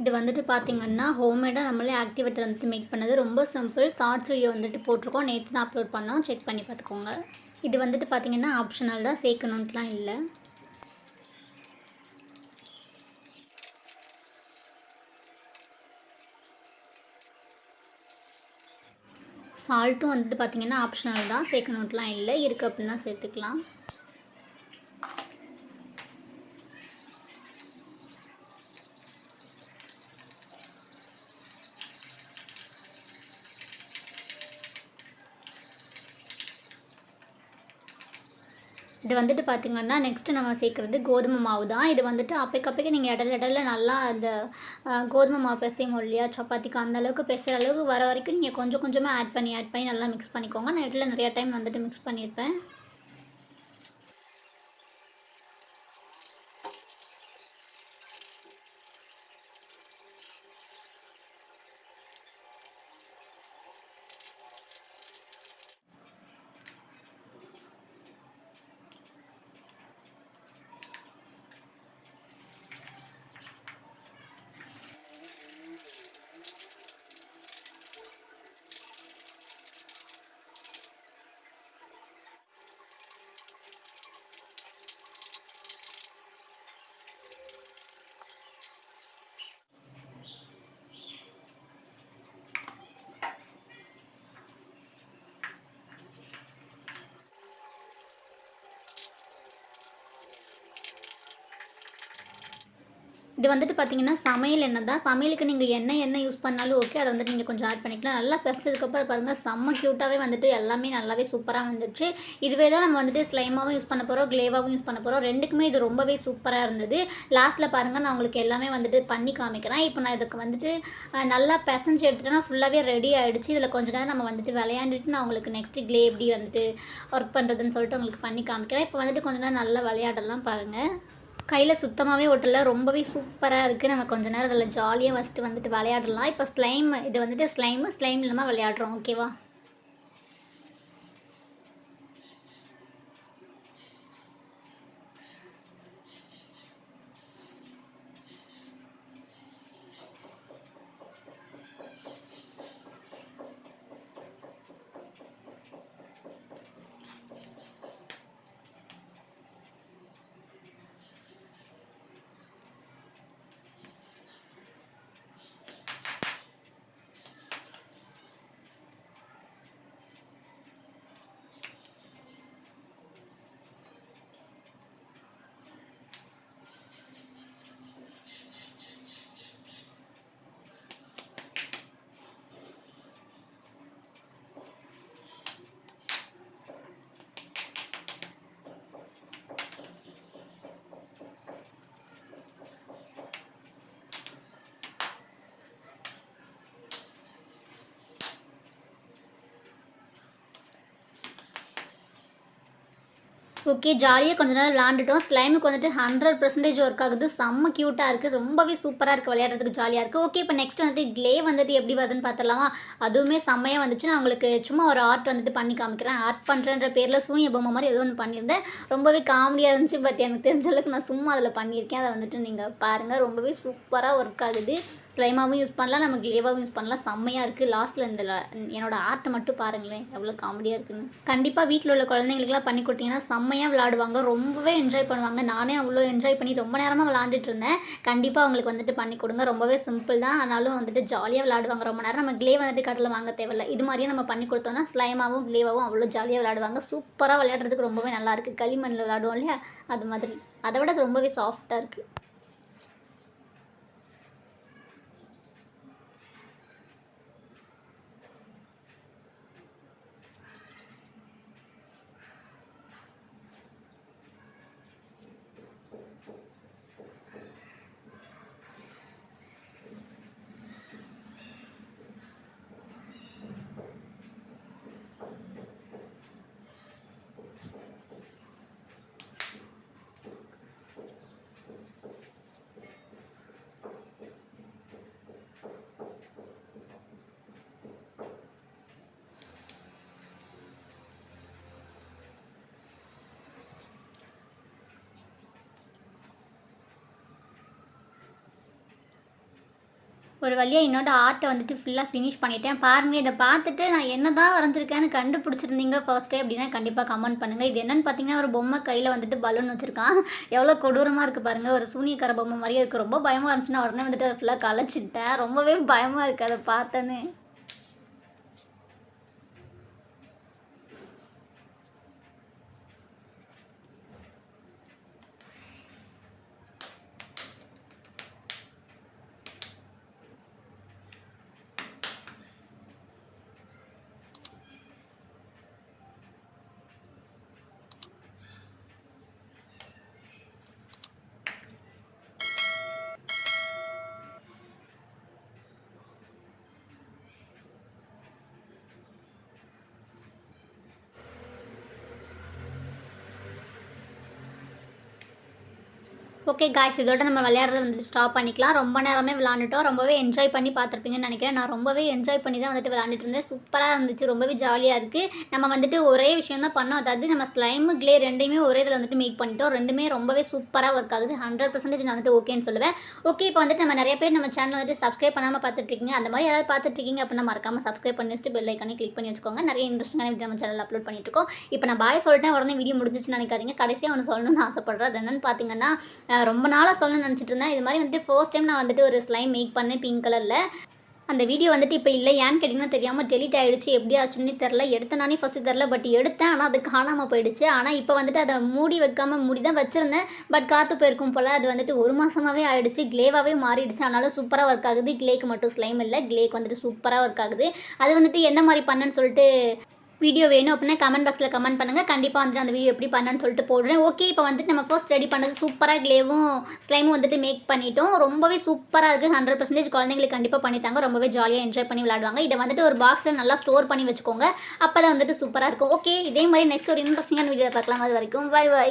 இது வந்துட்டு பார்த்தீங்கன்னா ஹோம்மேடாக நம்மளே ஆக்டிவேட்டர் வந்துட்டு மேக் பண்ணது. ரொம்ப சிம்பிள் ஷார்ட்ஸ் வீடியோ வந்துட்டு போட்டிருக்கோம். நேற்று தான் அப்லோட் பண்ணோம். செக் பண்ணி பார்த்துக்கோங்க. இது வந்துட்டு பார்த்தீங்கன்னா ஆப்ஷனல் தான். சேர்க்கணுன்ட்டுலாம் இல்லை. சால்ட்டும் வந்துட்டு பார்த்தீங்கன்னா ஆப்ஷனல் தான். சேர்க்கணுன்ட்டுலாம் இல்லை. இருக்குது அப்படின்னா சேர்த்துக்கலாம். இது வந்துட்டு பார்த்திங்கன்னா நெக்ஸ்ட்டு நம்ம சேர்க்குறது கோதுமை மாவு தான். இது வந்துட்டு அப்பைக்கப்பைக்கு நீங்கள் இடல இடல நல்லா அந்த கோதுமை மாவு பிசையும் இல்லையா சப்பாத்திக்கு அந்த அளவுக்கு பிசைகிற அளவுக்கு வர வரைக்கும் நீங்கள் கொஞ்சம் கொஞ்சமாக ஆட் பண்ணி ஆட் பண்ணி நல்லா மிக்ஸ் பண்ணிக்கோங்க. நான் இடத்துல நிறையா டைம் வந்துட்டு மிக்ஸ் பண்ணியிருப்பேன் இது வந்துட்டு பார்த்தீங்கன்னா சமையல் எண்ணெய் தான் சமையலுக்கு நீங்கள் என்ன எண்ணெய் யூஸ் பண்ணாலும் ஓகே அதை வந்துட்டு நீங்கள் கொஞ்சம் ஆட் பண்ணிக்கலாம். நல்லா பிசைச்சதுக்கப்புறம் பாருங்கள் செம்ம க்யூட்டாகவே வந்துட்டு எல்லாமே நல்லாவே சூப்பராக வந்துடுச்சு இதுவே தான் நம்ம வந்துட்டு ஸ்லைமாகவும் யூஸ் பண்ண போகிறோம் க்ளேவாகவும் யூஸ் பண்ண போகிறோம் ரெண்டுக்குமே இது ரொம்பவே சூப்பராக இருந்தது. லாஸ்ட்டில் பாருங்கள் நான் உங்களுக்கு எல்லாமே வந்துட்டு பண்ணி காமிக்கிறேன். இப்போ நான் இதுக்கு வந்துட்டு நல்லா பெசஞ்சு எடுத்துட்டேன்னா ஃபுல்லாகவே ரெடி ஆகிடுச்சு இதில் கொஞ்ச நேரம் நம்ம வந்துட்டு விளையாண்டுட்டு நான் உங்களுக்கு நெக்ஸ்ட்டு க்ளே எப்படி வந்துட்டு ஒர்க் பண்ணுறதுன்னு சொல்லிட்டு உங்களுக்கு பண்ணி காமிக்கிறேன். இப்போ வந்துட்டு கொஞ்ச நேரம் நல்லா விளையாடலாம் பாருங்கள் கையில் சுத்தமாகவே ஒட்டல. ரொம்பவே சூப்பராக இருக்குது நம்ம கொஞ்ச நேரம் அதில் ஜாலியாக ஃபஸ்ட்டு வந்துட்டு விளையாடலாம். இப்போ ஸ்லைம் இது வந்துட்டு ஸ்லைமு ஸ்லைம் இல்லாமல் விளையாடுறோம். ஓகேவா ஓகே ஜாலியாக கொஞ்ச நேரம் விளாண்டுட்டோம் ஸ்லைமுக்கு வந்துட்டு ஹண்ட்ரட் பர்சன்டேஜ் ஒர்க் ஆகுது. செம்ம க்யூட்டாக இருக்குது ரொம்பவே சூப்பராக இருக்குது விளையாடுறதுக்கு ஜாலியாக இருக்குது ஓகே இப்போ நெக்ஸ்ட் வந்துட்டு க்ளே வந்துட்டு எப்படி வருதுன்னு பார்த்துடலாமா? அதுவுமே செம்மையாக வந்துச்சு. நான் உங்களுக்கு சும்மா ஒரு ஆர்ட் வந்துட்டு பண்ணி காமிக்கிறேன். ஆர்ட் பண்ணுறேன்ற பேரில் சூனிய பொம்மை மாதிரி ஏதோ ஒன்று பண்ணியிருந்தேன். ரொம்பவே காமெடியாக இருந்துச்சு பட் எனக்கு தெரிஞ்ச அளவுக்கு நான் சும்மா அதில் பண்ணியிருக்கேன். அதை வந்துட்டு நீங்கள் பாருங்கள் ரொம்பவே சூப்பராக ஒர்க் ஆகுது. ஸ்லைமாகவும் யூஸ் பண்ணலாம். நம்ம கிளேவாகவும் யூஸ் பண்ணலாம். செம்மையாக இருக்குது லாஸ்ட்டில் இந்த என்னோடய ஆர்ட்டை மட்டும் பாருங்களேன். எவ்வளோ காமெடியாக இருக்குன்னு. கண்டிப்பாக வீட்டில் உள்ள குழந்தைங்களுக்குலாம் பண்ணி கொடுத்தீங்கன்னா செம்மையாக விளாடுவாங்க ரொம்பவே என்ஜாய் பண்ணுவாங்க. நானே அவ்வளோ என்ஜாய் பண்ணி ரொம்ப நேரமாக விளாண்டுட்டு இருந்தேன். கண்டிப்பாக அவங்களுக்கு வந்துட்டு பண்ணி கொடுங்க. ரொம்பவே சிம்பிள் தான். ஆனாலும் வந்துட்டு ஜாலியாக விளாடுவாங்க ரொம்ப நேரம் நம்ம க்ளே வந்துட்டு கடையில் வாங்க தேவையில்ல. இது மாதிரியே நம்ம பண்ணி கொடுத்தோம்னா ஸ்லைமாகவும் க்ளேவாகவும் அவ்வளோ ஜாலியாக விளாடுவாங்க சூப்பராக விளையாடுறதுக்கு ரொம்பவே நல்லாயிருக்கு களிமண்ணில் விளாடுவோம் இல்லையா? அது மாதிரி. அதை விட அது ரொம்பவே சாஃப்டாக இருக்குது ஒரு வழியாக என்னோட ஆர்ட்டை வந்துட்டு ஃபுல்லாக ஃபினிஷ் பண்ணிட்டேன். பாருங்கள் இதை பார்த்துட்டு நான் என்ன தான் வரைஞ்சிருக்கேன்னு கண்டுபிடிச்சிருந்தீங்க ஃபர்ஸ்ட்டே அப்படின்னா கண்டிப்பாக கமெண்ட் பண்ணுங்கள் இது என்னென்னு பார்த்தீங்கன்னா ஒரு பொம்மை கையில் வந்துட்டு பலூன் வச்சுருக்கான். எவ்வளோ கொடூரமாக இருக்குது பாருங்கள் ஒரு சூனியக்கார பொம்மை மாதிரியே இருக்குது ரொம்ப பயமாக இருந்துச்சுன்னா உடனே வந்துட்டு அதை ஃபுல்லாக கலைச்சிட்டேன். ரொம்பவே பயமாக இருக்குது அதை பார்த்தேன்னு. ஓகே காய்ஸ் இதோட நம்ம விளையாடுறது வந்துட்டு ஸ்டாப் பண்ணிக்கலாம். ரொம்ப நேரமே விளாண்டுட்டோம் ரொம்பவே என்ஜாய் பண்ணி பார்த்துருப்பீங்கன்னு நினைக்கிறேன். நான் ரொம்பவே என்ஜாய் பண்ணி தான் வந்துட்டு விளாண்டுட்டு இருந்தேன். சூப்பராக இருந்துச்சு. ரொம்பவே ஜாலியாக இருக்குது நம்ம வந்துட்டு ஒரே விஷயம் தான் பண்ணோம். அதாவது நம்ம ஸ்லைமு க்ளே ரெண்டையுமே ஒரே இதில் வந்துட்டு மேக் பண்ணிட்டோம். ரெண்டுமே ரொம்பவே சூப்பராக ஒர்க் ஆகுது. ஹண்ட்ரட் பர்சன்டேஜ் நான் வந்துட்டு ஓகேன்னு சொல்லுவேன். ஓகே இப்போ வந்துட்டு நம்ம நிறைய பேர் நம்ம சேனல் வந்துட்டு சப்ஸ்கிரைப் பண்ணாமல் பார்த்துட்டு இருக்கீங்க. அந்த மாதிரி யாராவது பார்த்துட்ருக்கீங்க அப்படின்னா மறக்காம சப்ஸ்கிரைப் பண்ணி வச்சுட்டு பெல் ஐக்கானே கிளிக் பண்ணி வச்சுக்கோங்க. நிறைய இன்ட்ரெஸ்டிங்கான வீடியோ நம்ம சேனல் அப்லோட் பண்ணிட்டு இருக்கோம். இப்போ நான் பாய் சொல்லிட்டேன். உடனே வீடியோ முடிஞ்சிச்சுன்னு நினைக்காதீங்க. கடைசியாக ஒன்று சொல்லணும்னு ஆசைப்படுறேன். அது என்னன்னு பார்த்தீங்கன்னா நான் ரொம்ப நாளாக சொல்லணும்னு நினச்சிட்டு இருந்தேன். இது மாதிரி வந்துட்டு ஃபர்ஸ்ட் டைம் நான் வந்துட்டு ஒரு ஸ்லைம் மேக் பண்ணேன் பிங்க் கலரில் அந்த வீடியோ வந்துட்டு இப்போ இல்லை ஏன்னு கேட்டிங்கன்னா தெரியாமல் டெலிட் ஆகிடுச்சு எப்படி ஆச்சுன்னு தெரில எடுத்த நானே ஃபஸ்ட்டு தெரில பட் எடுத்தேன். ஆனால் அது காணாமல் போயிடுச்சு. ஆனால் இப்போ வந்துட்டு அதை மூடி வைக்காமல் மூடி தான் வச்சுருந்தேன். பட் காற்று போயிருக்கும் போல் அது வந்துட்டு ஒரு மாதமாகவே ஆகிடுச்சு க்ளேவாகவே மாறிடுச்சு. அதனால சூப்பராக ஒர்க் ஆகுது. க்ளேக்கு மட்டும் ஸ்லைம் இல்லை. க்ளேக்கு வந்துட்டு சூப்பராக ஒர்க் ஆகுது. அது வந்துட்டு என்ன மாதிரி பண்ணேன்னு சொல்லிட்டு வீடியோ வேணும் அப்படின்னா கமெண்ட் பாக்ஸில் கமெண்ட் பண்ணுங்கள் கண்டிப்பாக வந்துட்டு அந்த வீடியோ எப்படி பண்ணான்னு சொல்லிட்டு போடுறேன். ஓகே இப்போ வந்துட்டு நம்ம ஃபர்ஸ்ட் ரெடி பண்ணது சூப்பராக க்ளேவும் ஸ்லைமும் வந்துட்டு மேக் பண்ணிட்டோம். ரொம்பவே சூப்பராக இருக்குது ஹண்ட்ரட் பர்சன்டேஜ் குழந்தைங்களுக்கு கண்டிப்பாக பண்ணித்தாங்க ரொம்பவே ஜாலியாக என்ஜாய் பண்ணி விளாடுவாங்க இதை வந்துட்டு ஒரு பாக்ஸில் நல்லா ஸ்டோர் பண்ணி வச்சுக்கோங்க. அப்போ தான் வந்துட்டு சூப்பராக இருக்கும். ஓகே இதே மாதிரி நெக்ஸ்ட் ஒரு இன்ட்ரெஸ்டிங்கான வீடியோ பார்க்கலாம். அது வரைக்கும் பை பை